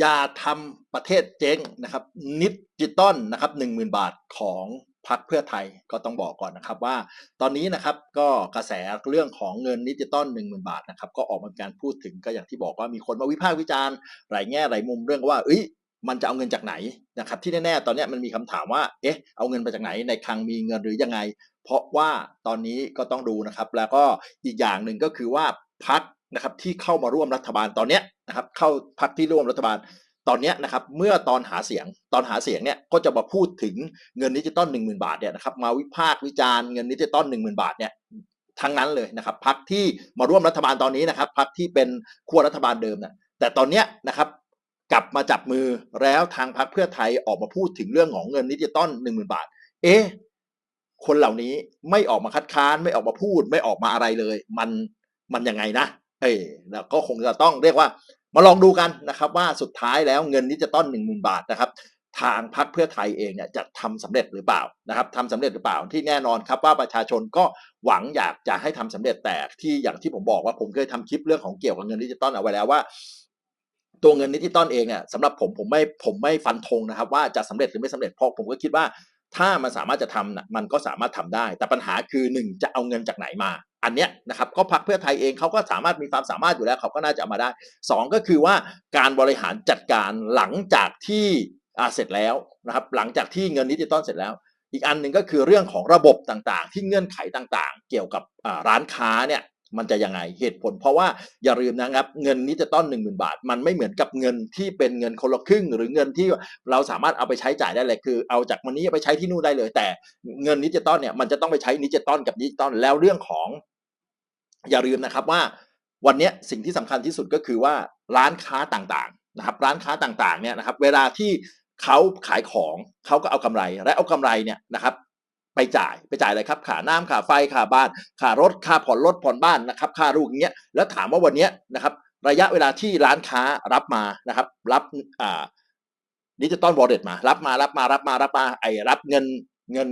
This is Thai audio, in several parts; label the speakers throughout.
Speaker 1: อย่าทำประเทศเจ๊งนะครับนิจิตอลนะครับหนึ่งหมื่นบาทของพรรคเพื่อไทยก็ต้องบอกก่อนนะครับว่า ตอนนี้นะครับก็กระแสเรื่องของเงินนิจิตอลหนึ่งหมื่นบาทนะครับก็ออกมาการพูดถึงก็อย่างที่บอกว่ามีคนมาวิพากษ์วิจารณ์หลายแง่หลายมุมเรื่องว่าเอ้ยมันจะเอาเงินจากไหนนะครับที่แน่ๆตอนนี้มันมีคำถามว่าเอ๊ะเอาเงินมาจากไหนในคลังมีเงินหรือยังไง เพราะว่าตอนนี้ก็ต้องดูนะครับ แล้วก็อีกอย่างหนึ่งก็คือว่าพัก นะครับที่เข้ามาร่วมรัฐบาลตอนเนี้ยนะครับเข้าพักที่ร่วมรัฐบาลตอนนี้นะครับเมื่อตอนหาเสียงตอนหาเสียงเนี่ยก็จะมาพูดถึงเงินดิจิตอลหนึ่งหมื่นบาทเนี่ยนะครับมาวิพากษ์วิจารณ์เงินดิจิตอลหนึ่งหมื่นบาทเนี่ยทั้งนั้นเลยนะครับพักที่มาร่วมรัฐบาลตอนนี้นะครับพักที่เป็นขั้วรัฐบาลเดิมนะแต่ตอนนี้นะครับกลับมาจับมือแล้วทางพักเพื่อไทยออกมาพูดถึงเรื่องของเงินดิจิตอลหนึ่งหมื่นบาท เอ๊ะคนเหล่านี้ไม่ออกมาคัดค้านไม่ออกมาพูดไม่ออกมาอะไรเลย มันมันยังไงนะ เอ้แล้วก็คงจะต้องเรียกว่ามาลองดูกันนะครับว่าสุดท้ายแล้วเงินดิจิตอลหนึ่งหมื่นบาทนะครับทางพรรคเพื่อไทยเองเนี่ยจะทำสำเร็จหรือเปล่านะครับทำสำเร็จหรือเปล่าที่แน่นอนครับว่าประชาชนก็หวังอยากจะให้ทำสำเร็จแต่ที่อย่างที่ผมบอกว่าผมเคยทำคลิปเรื่องของเกี่ยวกับเงินดิจิตอลเอาไว้แล้วว่า ตัวเงินดิจิตอลเองเนี่ยสำหรับผมผมไม่ผมไม่ฟันธงนะครับ ว่าจะสำเร็จหรือไม่สำเร็จเพราะผมก็คิดว่าถ้ามันสามารถจะทำนะมันก็สามารถทำได้ แต่ปัญหาคือหนึ่งจะเอาเงินจากไหนมา อันเนี้ยนะครับก็พรรคเพื่อไทยเองเขาก็สามารถมีความสามารถอยู่แล้วเขาก็น่าจะเอามาได้สองก็คือว่าการบริหารจัดการหลังจากที่อาเสร็จแล้วนะครับหลังจากที่เงินดิจิตอลเสร็จแล้ว อีกอันหนึ่งก็คือเรื่องของระบบต่างๆ ที่เงื่อนไขต่างๆ เกี่ยวกับร้านค้าเนี่ยมันจะยังไงเหตุผล เพราะว่าอย่าลืมนะครับเงินดิจิตอลหนึ่งหมื่นบาท มันไม่เหมือนกับเงินที่เป็นเงินคนละครึ่ง หรือเงินที่เราสามารถเอาไปใช้จ่ายได้เลยคือ เอาจากมันนี้ไปใช้ที่นู่นได้เลย แต่เงินดิจิตอลเนี่ยมันจะต้องไปใช้ดิจิตอลกับดิจิตอลแล้วเรื่องของ อย่าลืมนะครับว่าวันนี้สิ่งที่สำคัญที่สุดก็คือว่าร้านค้าต่างๆนะครับ ร้านค้าต่างๆเนี่ยนะครับเวลาที่เขาขายของเขาก็เอากำไรและเอากำไรเนี่ยนะครับ ไปจ่ายไปจ่ายอะไรครับค่าน้ำค่าไฟค่าบ้านค่ารถค่าผ่อนรถผ่อนบ้านนะครับ ค่าลูกอย่างเงี้ยแล้วถามว่าวันนี้นะครับ ระยะเวลาที่ร้านค้ารับมานะครับ รับอ่าดิจิตอลวอลเล็ตมา รับมารับมารับมารับมาไอ้รับเงิน เงิน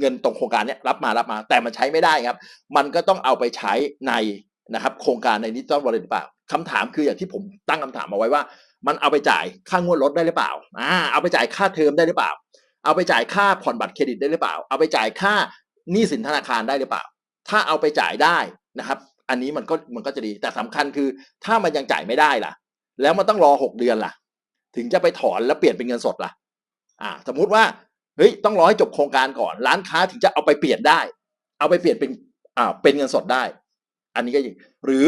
Speaker 1: เงินตรงโครงการเนี้ยรับมารับมา แต่มันใช้ไม่ได้ครับ มันก็ต้องเอาไปใช้ในนะครับ โครงการในดิตอลวอลเลตหรือเปล่าคำถามคืออย่างที่ผมตั้งคำถามเอาไว้ว่า มันเอาไปจ่ายค่างวดรถได้หรือเปล่าอ่าเอาไปจ่ายค่าเทอมได้หรือเปล่า เอาไปจ่ายค่าผ่อนบัตรเครดิตได้หรือเปล่า เอาไปจ่ายค่าหนี้สินธนาคารได้หรือเปล่า ถ้าเอาไปจ่ายได้นะครับ อันนี้มันก็มันก็จะดีแต่สำคัญคือ ถ้ามันยังจ่ายไม่ได้ล่ะ แล้วมันต้องรอหกเดือนล่ะ ถึงจะไปถอนแล้วเปลี่ยนเป็นเงินสดล่ะอ่า สมมุติว่า เฮ้ยต้องรอให้จบโครงการก่อน ร้านค้าถึงจะเอาไปเปลี่ยนได้ เอาไปเปลี่ยนเป็นอ่าเป็นเงินสดได้ อันนี้ก็ยิงหรือ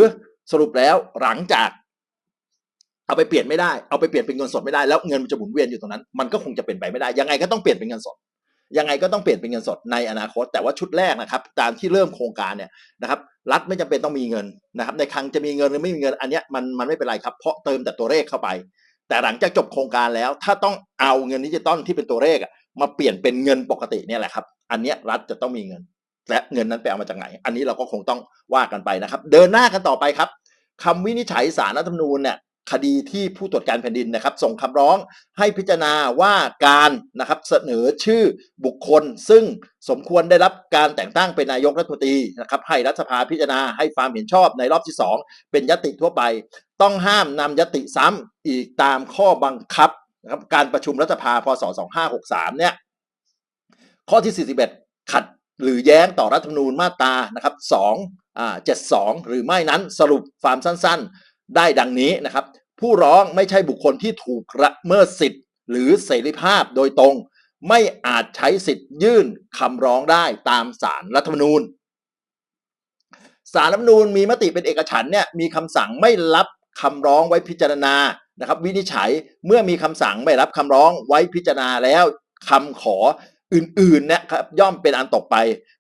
Speaker 1: สรุปแล้วหลังจาก เอาไปเปลี่ยนไม่ได้เอาไปเปลี่ยนเป็นเงินสดไม่ได้แล้วเงินมันจะหมุนเวียนอยู่ตรงนั้น มันก็คงจะเป็นไปไม่ได้ ยังไงก็ต้องเปลี่ยนเป็นเงินสด ยังไงก็ต้องเปลี่ยนเป็นเงินสดในอนาคต แต่ว่าชุดแรกนะครับ ตามที่เริ่มโครงการเนี่ยนะครับ รัฐไม่จำเป็นต้องมีเงินนะครับ ในคลังจะมีเงินหรือไม่มีเงินอันเนี้ยมันมันไม่เป็นไรครับ เพราะเติมแต่ตัวเลขเข้าไป แต่หลังจากจบโครงการแล้ว ถ้าต้องเอาเงินดิจิตอลที่เป็นตัวเลขอะ มาเปลี่ยนเป็นเงินปกติเนี่ยแหละครับ อันเนี้ยรัฐจะต้องมีเงิน และเงินนั้นไปเอามาจากไหน อันนี้เราก็คงต้องว่ากันไปนะครับ เดินหน้ากันต่อไปครับคำวินิจฉัยสารรัฐธรรมนูญเนี่ยคดีที่ผู้ตรวจการแผ่นดินนะครับ ส่งคำร้องให้พิจารณาว่าการนะครับเสนอชื่อบุคคล ซึ่งสมควรได้รับการแต่งตั้งเป็นนายกรัฐมนตรีนะครับ ให้รัฐสภาพิจารณาให้ความเห็นชอบในรอบที่ 2 เป็นยติทั่วไป ต้องห้ามนำยติซ้ำอีกตามข้อบังคับ นะครับการประชุมรัฐสภาพศ 2563 เนี่ย ข้อที่ 41 ขัดหรือแย้งต่อรัฐธรรมนูญมาตรานะครับ2อ่า72 หรือไม่นั้นสรุปความสั้นๆ ได้ดังนี้นะครับ ผู้ร้องไม่ใช่บุคคลที่ถูกละเมิดสิทธิ์ หรือเสรีภาพโดยตรง ไม่อาจใช้สิทธิ์ยื่นคำร้องได้ตามสารรัฐธรรมนูญสารรัฐธรรมนูญมีมติเป็นเอกฉันเนี่ยมีคำสั่งไม่รับคำร้องไว้พิจารณา นะครับวินิจฉัยเมื่อมีคำสั่งไม่รับคำร้องไว้พิจารณาแล้วคำขออื่นๆเนี่ยครับย่อมเป็นอันตกไป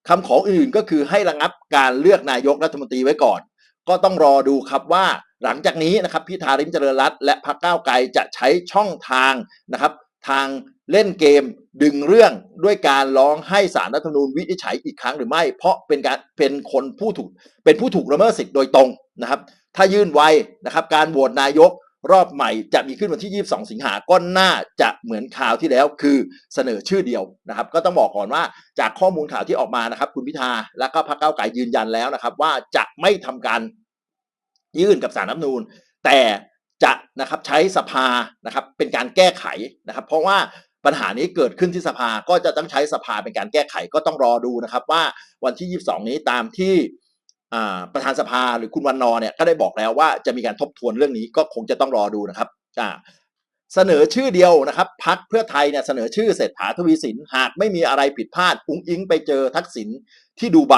Speaker 1: คำขออื่นก็คือให้ระงับการเลือกนายกรัฐมนตรีไว้ก่อน ก็ต้องรอดูครับว่าหลังจากนี้นะครับพิธาริมเจริญรัตและพรรคก้าวไกลจะใช้ช่องทางนะครับทางเล่นเกมดึงเรื่องด้วยการร้องให้สารรัฐธรรมนูญวินิจฉัยอีกครั้งหรือไม่ เพราะเป็นการเป็นคนผู้ถูกเป็นผู้ถูกละเมิดสิทธิ์โดยตรงนะครับ ถ้ายื่นไวนะครับ การโหวตนายก รอบใหม่จะมีขึ้นวันที่ 22 สิงหาก็น่าจะเหมือนข่าวที่แล้วคือเสนอชื่อเดียวนะครับ ก็ต้องบอกก่อนว่าจากข้อมูลข่าวที่ออกมานะครับ คุณพิธาและก็พรรคก้าไกลยืนยันแล้วนะครับ ว่าจะไม่ทำการยื่นกับสารรัฐมนูญแต่จะนะครับใช้สภานะครับเป็นการแก้ไขนะครับ เพราะว่าปัญหานี้เกิดขึ้นที่สภาก็จะต้องใช้สภาเป็นการแก้ไขก็ต้องรอดูนะครับ ว่าวันที่ 22 นี้ตามที่ ประธานสภาหรือคุณวันนอเนี่ยก็ได้บอกแล้วว่าจะมีการทบทวนเรื่องนี้ก็คงจะต้องรอดูนะครับเสนอชื่อเดียวนะครับพักเพื่อไทยเนี่ยเสนอชื่อเศรษฐาทวีสินหากไม่มีอะไรผิดพลาดอุ้งอิงไปเจอทักษิณที่ดูไบ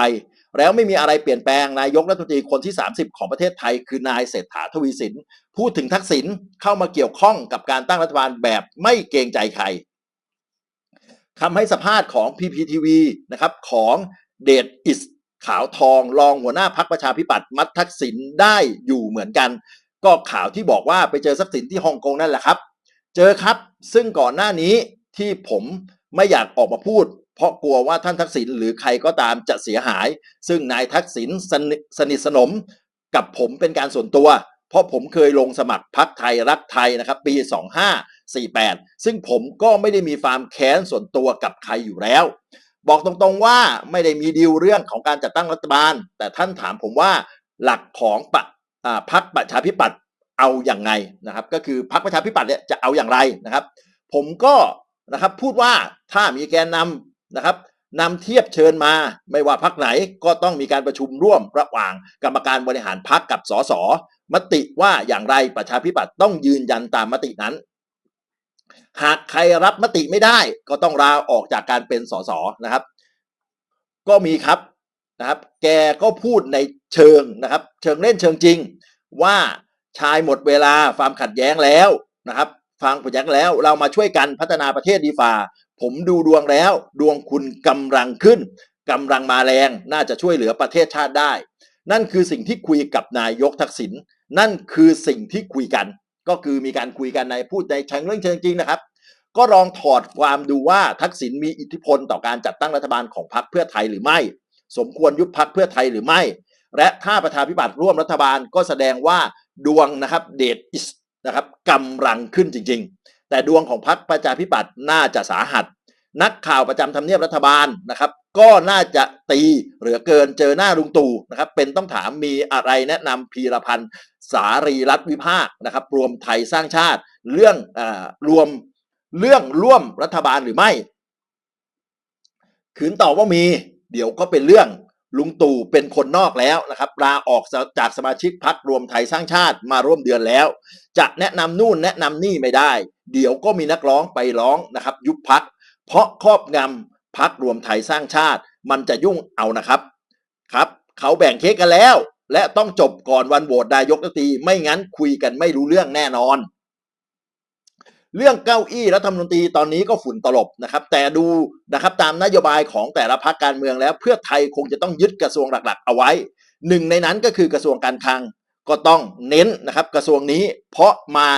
Speaker 1: แล้วไม่มีอะไรเปลี่ยนแปลงนายกรัฐมนตรีคนที่ 30 ของประเทศไทย คือนายเศรษฐาทวีสินพูดถึงทักษิณเข้ามาเกี่ยวข้องกับการตั้งรัฐบาลแบบไม่เกรงใจใครคำให้สัมภาษณ์ของ PPTV นะครับของเดชอิส ขาวทองรองหัวหน้าพักประชาธิปัตย์มัดทักษิณได้อยู่เหมือนกัน ก็ข่าวที่บอกว่าไปเจอทักษิณที่ฮ่องกงนั่นแหละครับ เจอครับซึ่งก่อนหน้านี้ที่ผมไม่อยากออกมาพูด เพราะกลัวว่าท่านทักษิณหรือใครก็ตามจะเสียหาย ซึ่งนายทักษิณสนิสนิทสนมกับผมเป็นการส่วนตัว เพราะผมเคยลงสมัครพักไทยรักไทยนะครับ ปี 2548 ซึ่งผมก็ไม่ได้มีความแค้นส่วนตัวกับใครอยู่แล้ว บอกตรงๆว่าไม่ได้มีดีลเรื่องของการจัดตั้งรัฐบาล แต่ท่านถามผมว่าหลักของปะพักประชาธิปัตย์เอาอย่างไงนะครับ ก็คือพักประชาธิปัตย์เนี่ยจะเอาอย่างไรนะครับ ผมก็นะครับพูดว่าถ้ามีแกนนำนะครับนำเทียบเชิญมาไม่ว่าพักไหนก็ต้องมีการประชุมร่วมระหว่างกรรมการบริหารพักกับสสมติว่าอย่างไรประชาธิปัตย์ต้องยืนยันตามมตินั้น หากใครรับมติไม่ได้ ก็ต้องลาออกจากการเป็นสสนะครับ ก็มีครับนะครับ แกก็พูดในเชิงนะครับ เชิงเล่นเชิงจริง ว่าชายหมดเวลาความขัดแย้งแล้วนะครับฟังผลยักแล้วเรามาช่วยกันพัฒนาประเทศดีฝ่า ผมดูดวงแล้ว ดวงคุณกำลังขึ้นกำลังมาแรงน่าจะช่วยเหลือประเทศชาติได้ นั่นคือสิ่งที่คุยกับนายกทักษิณนั่นคือสิ่งที่คุยกัน ก็คือมีการคุยกันในพูดในเชิงเรื่องเชิงจริงนะครับ ก็ลองถอดความดูว่าทักษิณมีอิทธิพลต่อการจัดตั้งรัฐบาลของพรรคเพื่อไทยหรือไม่ สมควรยุบพรรคเพื่อไทยหรือไม่ และถ้าประชาธิปัตย์ร่วมรัฐบาลก็แสดงว่าดวงนะครับเดชอิสนะครับกำลังขึ้นจริง ๆ แต่ดวงของพรรคประชาธิปัตย์น่าจะสาหัส นักข่าวประจำทำเนียบรัฐบาลนะครับ ก็น่าจะตีเหลือเกินเจอหน้าลุงตู่นะครับ เป็นต้องถามมีอะไรแนะนำพีรพันธ์สารีรัฐวิภาคนะครับ รวมไทยสร้างชาติ เรื่องอรวมเรื่องร่วมรัฐบาลหรือไม่ ขืนตอบว่ามี เดี๋ยวก็เป็นเรื่องลุงตู่เป็นคนนอกแล้วนะครับลาออกจากสมาชิกพักรวมไทยสร้างชาติมาร่วมเดือนแล้ว จะแนะนำนู่นแนะนำนี่ไม่ได้ เดี๋ยวก็มีนักร้องไปร้องนะครับ ยุบพัก เพราะครอบงำพักรวมไทยสร้างชาติ มันจะยุ่งเอานะครับครับ เขาแบ่งเค้กกันแล้ว และต้องจบก่อนวันโหวตนายกรัฐมนตีไม่งั้นคุยกันไม่รู้เรื่องแน่นอน เรื่องเก้าอี้รัฐมนตรีตอนนี้ก็ฝุ่นตลบนะครับ แต่ดูนะครับตามนโยบายของแต่ละพรรคการเมืองแล้ว เพื่อไทยคงจะต้องยึดกระทรวงหลักๆ เอาไว้ หนึ่งในนั้นก็คือกระทรวงการคลังก็ต้องเน้นนะครับกระทรวงนี้เพราะมา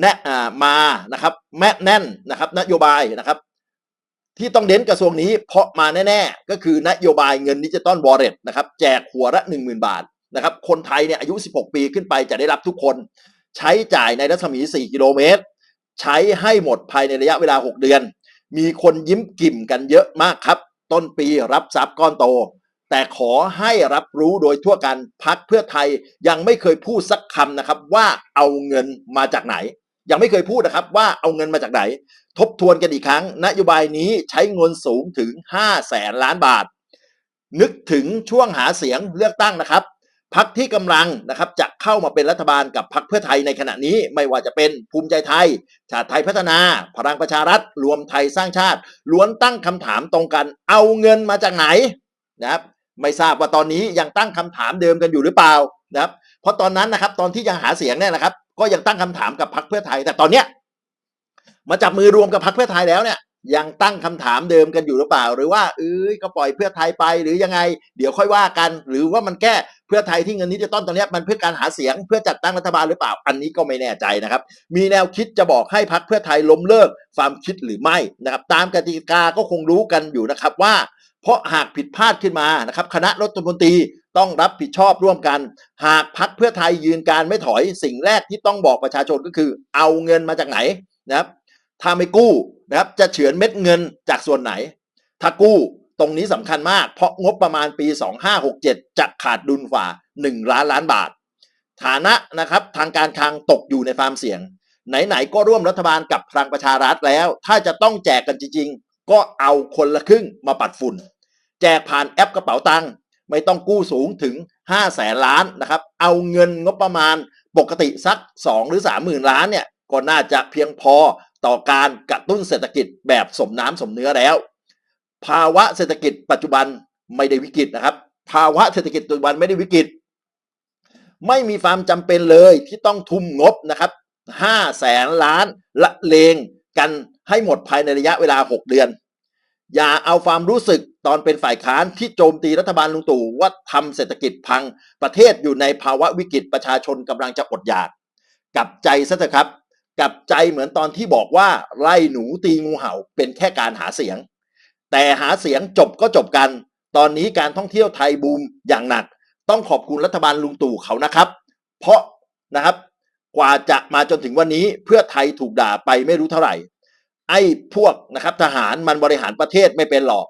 Speaker 1: แนะอ่ามานะครับแม่แน่นนะครับนโยบายนะครับ ที่ต้องเน้นกระทรวงนี้เพราะมาแน่ๆ ก็คือนโยบายเงินดิจิตอลวอลเล็ตนะครับแจกหัวละ 10,000 บาทนะครับคนไทยเนี่ยอายุ 16 ปีขึ้นไปจะได้รับทุกคน ใช้จ่ายในรัศมี 4 กิโลเมตร ใช้ให้หมดภายในระยะเวลา 6 เดือน มีคนยิ้มกิ่มกันเยอะมากครับ ต้นปีรับทรัพย์ก้อนโต แต่ขอให้รับรู้โดยทั่วกันพักเพื่อไทยยังไม่เคยพูดสักคำนะครับว่าเอาเงินมาจากไหน ยังไม่เคยพูดนะครับว่าเอาเงินมาจากไหน ทบทวนกันอีกครั้ง นโยบายนี้ใช้เงินสูงถึง 5 แสนล้านบาท นึกถึงช่วงหาเสียงเลือกตั้งนะครับพักที่กำลังนะครับจะเข้ามาเป็นรัฐบาลกับพักเพื่อไทยในขณะนี้ไม่ว่าจะเป็นภูมิใจไทย ชาติไทยพัฒนา พลังประชารัฐ รวมไทยสร้างชาติ ล้วนตั้งคำถามตรงกัน เอาเงินมาจากไหนนะครับไม่ทราบว่าตอนนี้ยังตั้งคำถามเดิมกันอยู่หรือเปล่านะครับเพราะตอนนั้นนะครับตอนที่ยังหาเสียงเนี่ยนะครับ ก็ยังตั้งคำถามกับพรรคเพื่อไทย แต่ตอนเนี้ยมาจับมือรวมกับพรรคเพื่อไทยแล้วเนี่ย ยังตั้งคำถามเดิมกันอยู่หรือเปล่า หรือว่าเอ้ยก็ปล่อยเพื่อไทยไปหรือยังไง เดี๋ยวค่อยว่ากัน หรือว่ามันแก้เพื่อไทยที่เงินดิจิตอลตอนนี้มันเพื่อการหาเสียงเพื่อจัดตั้งรัฐบาลหรือเปล่า อันนี้ก็ไม่แน่ใจนะครับ มีแนวคิดจะบอกให้พรรคเพื่อไทยล้มเลิกความคิดหรือไม่นะครับ ตามกติกาก็คงรู้กันอยู่นะครับว่า เพราะหากผิดพลาดขึ้นมานะครับคณะรัฐมนตรีต้องรับผิดชอบร่วมกัน หากพักเพื่อไทยยืนการไม่ถอยสิ่งแรกที่ต้องบอกประชาชนก็คือ เอาเงินมาจากไหนนะครับถ้าไม่กู้นะครับจะเฉือนเม็ดเงินจากส่วนไหน ถ้ากู้ตรงนี้สำคัญมาก เพราะงบประมาณปี 2567 จะขาดดุลฝ่า 1 ล้านล้านบาท ฐานะนะครับทางการคลังตกอยู่ในความเสี่ยง ไหนๆก็ร่วมรัฐบาลกับพลังประชารัฐแล้ว ถ้าจะต้องแจกกันจริง ก็เอาคนละครึ่งมาปัดฝุ่น แจกผ่านแอปกระเป๋าตังค์ไม่ต้องกู้สูงถึง5แสนล้านนะครับ เอาเงินงบประมาณปกติสัก 2 หรือ3หมื่นล้านเนี่ย ก็น่าจะเพียงพอต่อการกระตุ้นเศรษฐกิจแบบสมน้ำสมเนื้อแล้ว ภาวะเศรษฐกิจปัจจุบันไม่ได้วิกฤตนะครับ ภาวะเศรษฐกิจปัจจุบันไม่ได้วิกฤต ไม่มีความจำเป็นเลยที่ต้องทุ่มงบนะครับ5แสนล้านละเลงกันให้หมดภายในระยะเวลา 6 เดือน อย่าเอาความรู้สึกตอนเป็นฝ่ายค้านที่โจมตีรัฐบาลลุงตู่ว่าทำเศรษฐกิจพังประเทศอยู่ในภาวะวิกฤตประชาชนกำลังจะอดอยาก กลับใจซะเถอะครับ กลับใจเหมือนตอนที่บอกว่าไล่หนูตีงูเห่าเป็นแค่การหาเสียง แต่หาเสียงจบก็จบกัน ตอนนี้การท่องเที่ยวไทยบูมอย่างหนัก ต้องขอบคุณรัฐบาลลุงตู่เขานะครับ เพราะนะครับกว่าจะมาจนถึงวันนี้เพื่อไทยถูกด่าไปไม่รู้เท่าไหร่ ไอ้พวกนะครับทหารมันบริหารประเทศไม่เป็นหรอก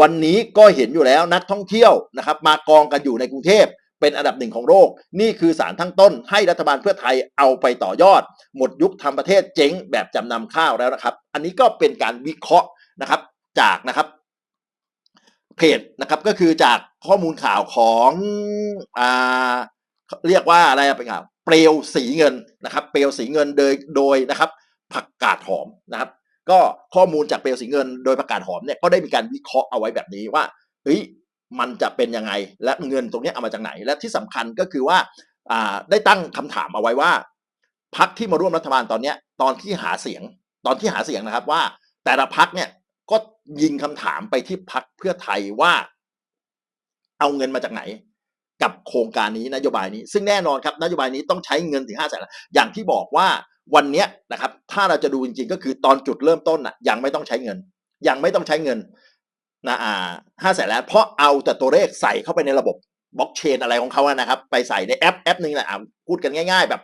Speaker 1: วันนี้ก็เห็นอยู่แล้วนักท่องเที่ยวนะครับ มากองกันอยู่ในกรุงเทพเป็นอันดับหนึ่งของโลก นี่คือสารทั้งต้นให้รัฐบาลเพื่อไทยเอาไปต่อยอด หมดยุคทำประเทศเจ๊งแบบจำนำข้าวแล้วนะครับ อันนี้ก็เป็นการวิเคราะห์นะครับจากนะครับเพจนะครับก็คือจากข้อมูลข่าวของอ่าเรียกว่าอะไรเป็นข่าวเปลวสีเงินนะครับ เปลวสีเงินโดยโดยนะครับผักกาดหอมนะครับ ก็ข้อมูลจากเปลวสีเงินโดยผักกาดหอมเนี่ยก็ได้มีการวิเคราะห์เอาไว้แบบนี้ว่าเฮ้ยมันจะเป็นยังไงและเงินตรงนี้เอามาจากไหน และที่สำคัญก็คือว่าได้ตั้งคำถามเอาไว้ว่าพักที่มาร่วมรัฐบาลตอนนี้ตอนที่หาเสียง ตอนที่หาเสียงนะครับว่า แต่ละพักเนี่ยก็ยิงคำถามไปที่พักเพื่อไทยว่า เอาเงินมาจากไหน กับโครงการนี้นโยบายนี้ ซึ่งแน่นอนครับนโยบายนี้ต้องใช้เงินถึงห้าแสนอย่างที่บอกว่าวันนี้นะครับถ้าเราจะดูจริงๆ ก็คือตอนจุดเริ่มต้นน่ะยังไม่ต้องใช้เงิน ยังไม่ต้องใช้เงินนะอ่าห้าแสนล้านเพราะเอาแต่ตัวเลขใส่เข้าไปในระบบบล็อกเชนอะไรของเขาอะนะครับ ไปใส่ในแอปแอปหนึ่งแหละพูดกันง่าย ๆ แบบ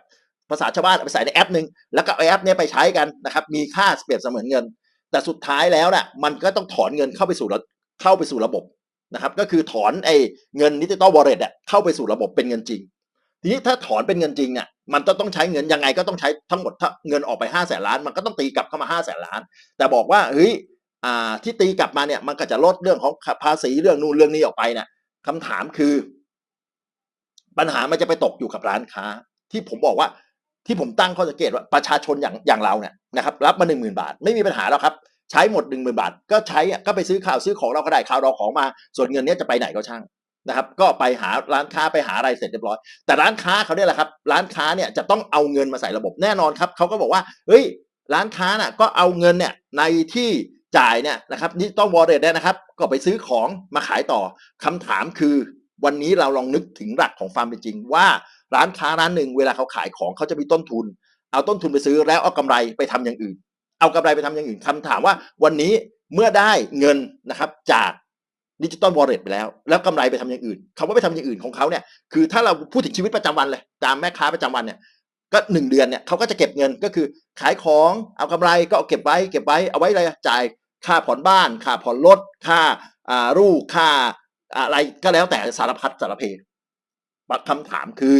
Speaker 1: ภาษาชาวบ้านไปใส่ในแอปหนึ่งแล้วก็เอาแอปเนี้ยไปใช้กันนะครับ มีค่าเปรียบเสมือนเงิน แต่สุดท้ายแล้วน่ะมันก็ต้องถอนเงินเข้าไปสู่เข้าไปสู่ระบบ นะครับก็คือถอนไอ้เงินดิจิตอลวอลเล็ตอะเข้าไปสู่ระบบเป็นเงินจริง ทีนี้ถ้าถอนเป็นเงินจริงเนี่ยมันต้องต้องใช้เงินยังไงก็ต้องใช้ทั้งหมดถ้าเงินออกไปห้าแสนล้าน มันก็ต้องตีกลับเข้ามาห้าแสนล้าน แต่บอกว่าเฮ้ยอ่าที่ตีกลับมาเนี่ยมันก็จะลดเรื่องของภาษีเรื่องนู่นเรื่องนี้ออกไปเนี่ยคำถามคือ ปัญหามันจะไปตกอยู่กับร้านค้า ที่ผมบอกว่าที่ผมตั้งข้อสังเกตว่าประชาชนอย่างอย่างเราเนี่ยนะครับรับมาหนึ่งหมื่นบาท ไม่มีปัญหาแล้วครับ ใช้หมดหนึ่งหมื่นบาท ก็ใช้อะก็ไปซื้อข้าวซื้อของเราก็ได้ข้าวเราของมา ส่วนเงินเนี้ยจะไปไหนก็ช่างนะครับก็ไปหาร้านค้าไปหาอะไรเสร็จเรียบร้อย แต่ร้านค้าเขาเนี่ยแหละครับ ร้านค้าเนี่ยจะต้องเอาเงินมาใส่ระบบแน่นอนครับเขาก็บอกว่าเฮ้ยร้านค้าน่ะก็เอาเงินเนี่ยในที่จ่ายเนี่ยนะครับนี่ต้องวอลเล็ตเนี่ยนะครับก็ไปซื้อของมาขายต่อคำถามคือ วันนี้เราลองนึกถึงหลักของความเป็นจริง ว่าร้านค้าร้านหนึ่งเวลาเขาขายของเขาจะมีต้นทุน เอาต้นทุนไปซื้อแล้วเอากำไรไปทำอย่างอื่น เอากำไรไปทำอย่างอื่นคำถามว่าวันนี้เมื่อได้เงินนะครับจากดิจิตอลวอลเล็ตไปแล้ว แล้วกำไรไปทำอย่างอื่นคำว่าไปทำอย่างอื่นของเขาเนี่ยคือถ้าเราพูดถึงชีวิตประจำวันเลย ตามแม่ค้าประจำวันเนี่ยก็หนึ่งเดือนเนี่ยเขาก็จะเก็บเงินก็คือขายของเอากำไรก็เอาเก็บไว้เก็บไว้เอาไว้อะไรจ่ายค่าผ่อนบ้าน ค่าผ่อนรถค่าอ่ารูค่าอะไรก็แล้วแต่สารพัดสารเพคำถามคือ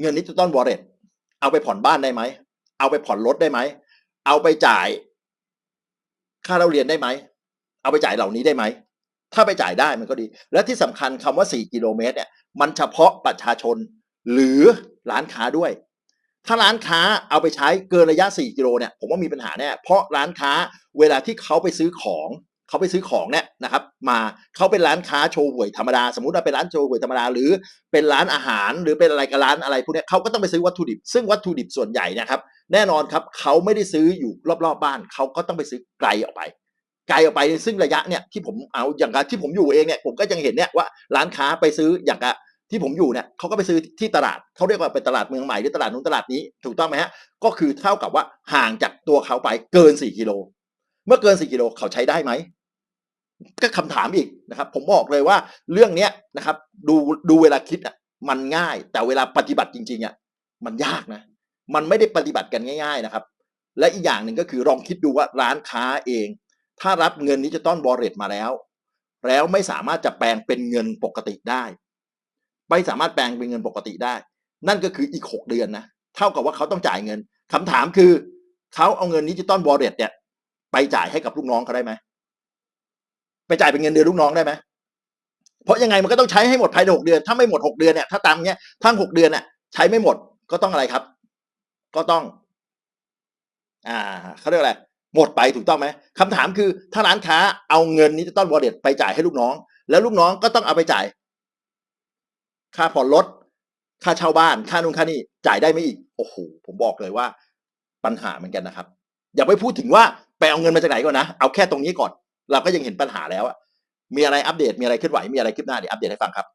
Speaker 1: เงินดิจิตอลวอลเล็ตเอาไปผ่อนบ้านได้ไหม เอาไปผ่อนรถได้ไหม เอาไปจ่าย ค่าเราเรียนได้ไหม เอาไปจ่ายเหล่านี้ได้ไหม ถ้าไปจ่ายได้มันก็ดี และที่สำคัญคำว่า 4 กิโลเมตรเนี่ย มันเฉพาะประชาชนหรือร้านค้าด้วย ถ้าร้านค้าเอาไปใช้เกินระยะ 4 กิโลเนี่ย ผมว่ามีปัญหาแน่ เพราะร้านค้าเวลาที่เขาไปซื้อของเขาไปซื้อของเนี่ยนะครับ มาเขาเป็นร้านค้าโชว์หวยธรรมดา สมมติว่าเป็นร้านโชว์หวยธรรมดา หรือเป็นร้านอาหารหรือเป็นอะไรกับร้านอะไรพวกนี้เขาก็ต้องไปซื้อวัตถุดิบ ซึ่งวัตถุดิบส่วนใหญ่นะครับ แน่นอนครับเขาไม่ได้ซื้ออยู่รอบๆบ้านเขาก็ต้องไปซื้อไกลออกไป ไกลออกไปซึ่งระยะเนี่ยที่ผมเอาอย่างกับที่ผมอยู่เองเนี่ยผมก็ยังเห็นเนี่ยว่าร้านค้าไปซื้ออย่างกับที่ผมอยู่เนี่ยเขาก็ไปซื้อที่ตลาดเขาเรียกว่าเป็นตลาดเมืองใหม่หรือตลาดนู้นตลาดนี้ถูกต้องไหมฮะก็คือเท่ากับว่าห่างจากตัวเขาไปเกิน 4 กิโล เมื่อเกิน 4 กิโลเขาใช้ได้ไหมก็คำถามอีกนะครับ ผมบอกเลยว่าเรื่องเนี้ยนะครับ ดูดูเวลาคิดอะมันง่าย แต่เวลาปฏิบัติจริงๆอะมันยากนะ มันไม่ได้ปฏิบัติกันง่ายๆนะครับ และอีกอย่างหนึ่งก็คือลองคิดดูว่าร้านค้าเอง ถ้ารับเงินดิจิตอลวอลเล็ตมาแล้ว แล้วไม่สามารถจะแปลงเป็นเงินปกติได้ ไม่สามารถแปลงเป็นเงินปกติได้ นั่นก็คืออีกหกเดือนนะเท่ากับว่าเขาต้องจ่ายเงินคำถามคือเขาเอาเงินดิจิตอลวอลเล็ตเนี่ยไปจ่ายให้กับลูกน้องเขาได้ไหมไปจ่ายเป็นเงินเดือนลูกน้องได้ไหมเพราะยังไงมันก็ต้องใช้ให้หมดภายในหกเดือน ถ้าไม่หมดหกเดือนเนี่ยถ้าตามเนี้ยทั้งหกเดือนเนี่ยใช้ไม่หมดก็ต้องอะไรครับ ก็ต้อง อ่าเขาเรียกอะไรหมดไปถูกต้องไหมคำถามคือถ้าร้านค้าเอาเงินดิจิตอลวอลเล็ตไปจ่ายให้ลูกน้อง แล้วลูกน้องก็ต้องเอาไปจ่าย ค่าผ่อนรถค่าเช่าบ้าน ค่านู่นค่านี่จ่ายได้ไหมอีกโอ้โหผมบอกเลยว่า ปัญหาเหมือนกันนะครับ อย่าไปพูดถึงว่าไปเอาเงินมาจากไหนก่อนนะเอาแค่ตรงนี้ก่อน เราก็ยังเห็นปัญหาแล้วอะมีอะไรอัปเดตมีอะไรเคลื่อนไหวมีอะไรคืบหน้าเดี๋ยวอัปเดตให้ฟังครับ